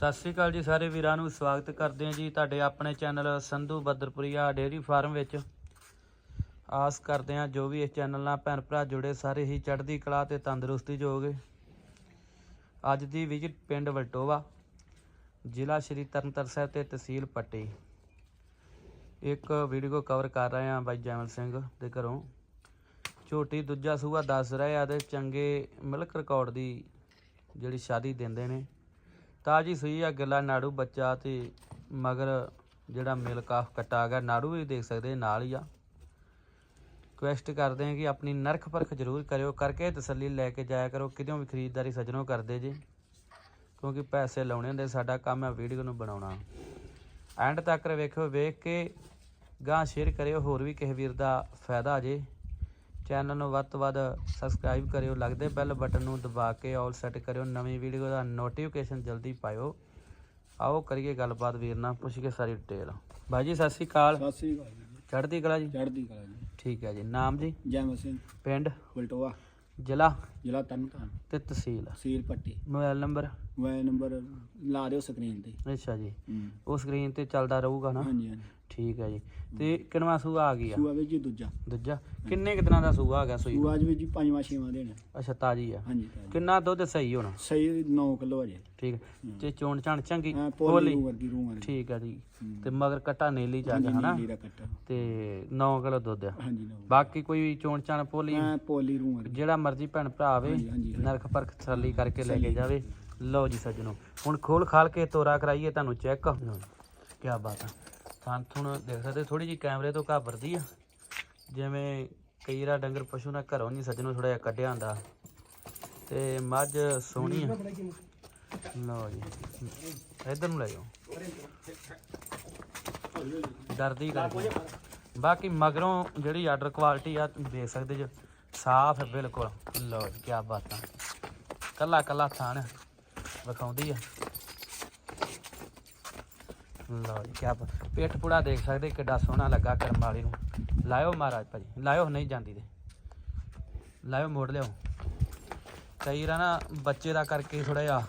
ਸਤਿ ਸ਼੍ਰੀ ਅਕਾਲ ਜੀ ਸਾਰੇ ਵੀਰਾਂ ਨੂੰ ਸਵਾਗਤ ਕਰਦੇ ਹਾਂ ਜੀ ਤੁਹਾਡੇ ਆਪਣੇ channel Sandhu Badarpuria dairy farm ਵਿੱਚ। ਆਸ ਕਰਦੇ ਹਾਂ ਜੋ ਵੀ ਇਸ ਚੈਨਲ ਨਾਲ ਭੈਣ ਭਰਾ ਜੁੜੇ ਸਾਰੇ ਹੀ ਚੜ੍ਹਦੀ ਕਲਾ ਤੇ ਤੰਦਰੁਸਤੀ ਜੋਗੇ। ਅੱਜ ਦੀ ਵਿਜ਼ਿਟ ਪਿੰਡ ਵਲਟੋਵਾ, ਜ਼ਿਲ੍ਹਾ ਸ਼੍ਰੀ ਤਰਨਤਾਰਨ ਸਾਹਿਬ ਤੇ ਤਹਿਸੀਲ ਪੱਟੀ। ਇੱਕ ਵੀਡੀਓ ਕਵਰ ਕਰ ਰਹੇ ਹਾਂ ਬਾਈ ਜੈਮਲ ਸਿੰਘ ਦੇ ਘਰੋਂ। ਝੋਟੀ ਦੂਜਾ ਸੂਆ ਦੱਸ ਰਹੇ ਆ ਤੇ ਚੰਗੇ ਮਿਲਕ ਰਿਕਾਰਡ ਦੀ ਜਿਹੜੀ ਸ਼ਾਦੀ ਦਿੰਦੇ ਨੇ। ਤਾਜੀ ਸੂਈ ਆ ਗਿੱਲਾ ਨਾੜੂ ਬੱਚਾ ਤੇ ਮਗਰ ਜਿਹੜਾ ਮਿਲ ਕਾਫ ਕੱਟਾ ਗਿਆ ਨਾੜੂ ਵੀ ਦੇਖ ਸਕਦੇ ਨਾਲ ਹੀ ਆ। ਰਿਕੁਐਸਟ ਕਰਦੇ ਹਾਂ ਕਿ ਆਪਣੀ ਨਰਖ ਪਰਖ ਜ਼ਰੂਰ ਕਰਿਓ, ਕਰਕੇ ਤਸੱਲੀ ਲੈ ਕੇ ਜਾਇਆ ਕਰੋ, ਕਿਤੇ ਵੀ ਖਰੀਦਦਾਰੀ ਸੱਜਣੋਂ ਕਰਦੇ ਜੇ, ਕਿਉਂਕਿ ਪੈਸੇ ਲਾਉਣੇ ਹੁੰਦੇ, ਸਾਡਾ ਕੰਮ ਹੈ ਵੀਡੀਓ ਨੂੰ ਬਣਾਉਣਾ। ਐਂਡ ਤੱਕ ਵੇਖਿਓ, ਵੇਖ ਕੇ ਗਾਂ ਸ਼ੇਅਰ ਕਰਿਓ, ਹੋਰ ਵੀ ਕਿਸੇ ਵੀਰ ਦਾ ਫਾਇਦਾ ਆ ਜੇ। ਚੈਨਲ ਨੂੰ ਵੱਧ ਤੋਂ ਵੱਧ ਸਬਸਕ੍ਰਾਈਬ ਕਰਿਓ ਲੱਗਦੇ ਬੈਲ ਬਟਨ ਨੂੰ ਦਬਾ ਕੇ ਆਲ ਸੈੱਟ ਕਰਿਓ ਨਵੀਂ ਵੀਡੀਓ ਦਾ ਨੋਟੀਫਿਕੇਸ਼ਨ ਜਲਦੀ ਪਾਇਓ। ਆਓ ਕਰੀਏ ਗੱਲਬਾਤ ਵੀਰ ਨਾਲ ਪੁੱਛ ਕੇ ਸਾਰੀ ਡਿਟੇਲ ਬਾਈ ਜੀ ਸਤਿ ਸ਼੍ਰੀ ਅਕਾਲ। ਸਤਿ ਸ੍ਰੀ ਅਕਾਲ ਜੀ। ਚੜ੍ਹਦੀ ਕਲਾ ਜੀ? ਚੜ੍ਹਦੀ ਕਲਾ ਜੀ। ਠੀਕ ਹੈ ਜੀ ਨਾਮ ਜੀ? ਜੈਮਲ ਸਿੰਘ। ਪਿੰਡ? ਬਲਟੋਆ। ਜ਼ਿਲ੍ਹਾ? ਜ਼ਿਲ੍ਹਾ ਤਰਨਤਾਰਨ ਤੇ ਤਹਿਸੀਲ? ਸੀਲ Patti. Mobile number? Mobile number ਲਾ ਦਿਓ ਸਕਰੀਨ ਤੇ। ਅੱਛਾ ਜੀ। ਉਹ ਸਕਰੀਨ ਤੇ ਚੱਲਦਾ ਰਹੂਗਾ ਨਾ? ਹਾਂਜੀ ਹਾਂਜੀ। ਠੀਕ ਹੈ ਜੀ। ਤੇ ਕਿੰਨਵਾਂ ਸੂਆ ਆ ਗਿਆ ਸੂਆ ਵਿੱਚ ਜੀ ਦੂਜਾ। ਦੂਜਾ। ਕਿੰਨੇ ਕੁ ਦਿਨਾਂ ਦਾ ਸੂਆ ਆ ਗਿਆ ਸੂਈ ਸੂਆ ਵਿੱਚ ਜੀ ਪੰਜਵਾਂ ਛੇਵਾਂ ਦੇਣਾ ਅੱਛਾ ਤਾਜੀ ਆ। ਹਾਂਜੀ ਤਾਜੀ। ਕਿੰਨਾ ਦੁੱਧ ਸਹੀ ਹੋਣਾ? ਸਹੀ 9 ਕਿਲੋ ਅਜੇ ਠੀਕ ਹੈ। ਤੇ ਚੋਣ ਚਾਣ ਚੰਗੀ ਹਾਂ ਪੋਲੀ ਵਰਗੀ ਠੀਕ ਹੈ ਜੀ। ਹੂੰ। ਤੇ ਮਗਰ ਕਟਾ ਨੀਲੀ ਚੱਲ ਹਾਂਜੀ ਹਨਾ? ਨੀਲੀ ਦਾ ਕੱਟਾ। ਤੇ 9 ਕਿਲੋ ਦੁੱਧ ਆ। ਹਾਂਜੀ ਨੌ। ਬਾਕੀ ਕੋਈ ਚੋਣ ਚਾਣ ਪੋਲੀ? ਹਾਂ ਪੋਲੀ ਰੂ ਵਰਗੀ। ਜਿਹੜਾ ਮਰਜ਼ੀ ਭੈਣ ਭਰਾ ਆਵੇ ਹਾਂਜੀ, ਹਾਂਜੀ, ਹਾਂਜੀ। ਨਰਖ ਪਰਖ ਤਸੱਲੀ ਕਰਕੇ ਲੈ ਕੇ ਜਾਵੇ। ਲਓ ਜੀ ਸੱਜਣੋ ਹੁਣ ਖੋਲ ਖਾਲ ਕੇ ਤੋਰਾ ਕਰਾਈਏ ਤੁਹਾਨੂੰ ਚੈੱਕ ਕੀ ਬਾਤ ਆ। ਥਾਂ ਥੁਣ ਦੇਖ ਸਕਦੇ ਥੋੜੀ ਜੀ ਕੈਮਰੇ ਤੋਂ ਘਾਬਰਦੀ ਆ। ਜਿਵੇਂ ਕਈ ਰਾ ਡੰਗਰ ਪਸ਼ੂ ਨਾਲ ਘਰੋਂ ਨਹੀਂ ਸੱਜਣੋ ਥੋੜਾ ਜਿਹਾ ਕੱਢਿਆ ਹੁੰਦਾ। ਤੇ ਮੱਝ ਸੋਹਣੀ ਆ। ਲਓ ਜੀ। ਇਧਰ ਨੂੰ ਲੈ ਜਾਓ। ਡਰਦੀ ਕਰਕੇ ਬਾਕੀ ਮਗਰੋਂ ਜਿਹੜੀ ਆਰਡਰ ਕੁਆਲਿਟੀ ਆ ਤੁਸੀਂ ਦੇਖ ਸਕਦੇ ਜੋ। ਸਾਫ਼ ਹੈ ਬਿਲਕੁਲ। ਲਓ ਜੀ ਕੀ ਬਾਤਾਂ। ਕੱਲਾ ਕੱਲਾ ਥਾਣ ਵਿਖਾਉਂਦੀ ਆ। ਲਓ ਜੀ, ਕਿਆ ਬਾਤ ਪੇਟ ਪੂੜਾ ਦੇਖ ਸਕਦੇ, ਕਿੱਡਾ ਸੋਹਣਾ ਲੱਗਾ ਕਰਮ ਵਾਲੀ ਨੂੰ। ਲਾਇਓ ਮਹਾਰਾਜ ਭਾਜੀ, ਲਾਇਓ ਨਹੀਂ ਜਾਂਦੀ ਤੇ। ਲਾਇਓ ਮੋੜ ਲਿਓ। ਕਈ ਰਾ ਨਾ ਬੱਚੇ ਦਾ ਕਰਕੇ ਥੋੜਾ ਜਿਹਾ,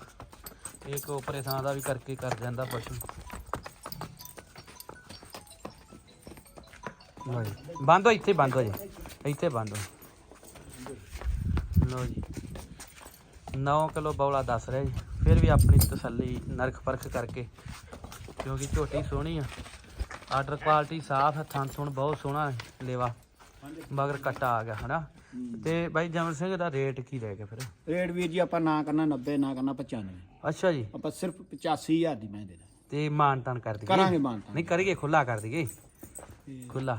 ਇੱਕ ਉਪਰੇ ਥਾਂ ਦਾ ਵੀ ਕਰਕੇ ਕਰ ਜਾਂਦਾ ਪਸ਼ੂ ਲਓ ਜੀ, ਬੰਦ ਹੋ, ਇੱਥੇ ਬੰਦ ਹੋ ਜੀ, ਇੱਥੇ ਬੰਦ ਹੋ। ਲਓ ਜੀ 9 ਕਿਲੋ ਬੌਲਾ ਦੱਸ ਰਿਹਾ ਜੀ, ਫਿਰ ਵੀ ਆਪਣੀ ਤਸੱਲੀ ਨਰਖ ਪਰਖ ਕਰਕੇ ਕਿਉਂਕਿ ਝੋਟੀ ਸੋਹਣੀ ਆ। ਆਰਡਰ ਕੁਆਲਿਟੀ ਸਾਫ਼ ਹੈ ਥਣ ਸੁਣ ਬਹੁਤ ਸੋਹਣਾ ਲੇਵਾ। ਮਗਰ ਕੱਟਾ ਆ ਗਿਆ ਹਨਾ? ਤੇ ਬਾਈ ਜਮਲ ਸਿੰਘ ਦਾ ਰੇਟ ਕੀ ਰਹਿ ਗਿਆ ਫਿਰ? ਰੇਟ ਵੀਰ ਜੀ ਆਪਾਂ ਨਾ ਕਰਨਾ 90 ਨਾ ਕਰਨਾ 95 ਅੱਛਾ ਜੀ। ਆਪਾਂ ਸਿਰਫ 85000 ਦੀ ਮੈਂ ਦੇ ਦਾਂ। ਤੇ ਮਾਨ ਤਾਨ ਕਰ ਦਈਏ। ਕਰਾਂਗੇ ਮਾਨਤਾ ਨਹੀਂ ਕਰੀਏ ਖੁੱਲਾ ਕਰ ਦਈਏ। ਖੁੱਲਾ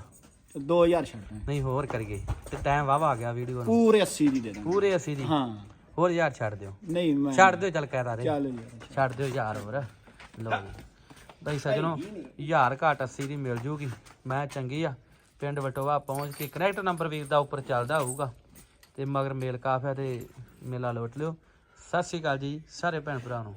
2000 ਛੱਡਣਾ ਨਹੀਂ ਹੋਰ ਕਰੀਏ। ਤੇ ਟਾਈਮ ਵਾਵਾ ਆ ਗਿਆ ਵੀਡੀਓ ਨੂੰ। ਪੂਰੇ 80 ਦੀ ਦੇ ਦਾਂ ਪੂਰੇ ਅਸੀਂ ਦੀ? ਹਾਂ। ਹੋਰ ਯਾਰ ਛੱਡ ਦਿਓ। ਨਹੀਂ ਮੈਂ ਛੱਡ ਦਿਓ ਚੱਲ ਕਹਿ ਦਾਰੇ ਚੱਲ ਯਾਰ। ਛੱਡ ਦਿਓ ਯਾਰ ਹੋਰ। ਲਓ। ਬਈ ਸਜਣੋ ਹਜ਼ਾਰ ਘਾਟ 80 ਦੀ ਮਿਲ ਜੂਗੀ। ਮੈਂ ਚੰਗੀ ਆ। ਪਿੰਡ ਵਟੋਵਾ ਪਹੁੰਚ ਕੇ ਕਨੈਕਟ ਨੰਬਰ ਵੀਰ ਦਾ ਉੱਪਰ ਚੱਲਦਾ ਹੋਊਗਾ। ਤੇ ਮਗਰ ਮੇਲ ਕਾਫ ਹੈ ਤੇ ਮੇਲਾ ਲੋਟ ਲਿਓ। ਸਤਿ ਸ਼੍ਰੀ ਅਕਾਲ ਜੀ ਸਾਰੇ ਭੈਣ ਭਰਾ ਨੂੰ।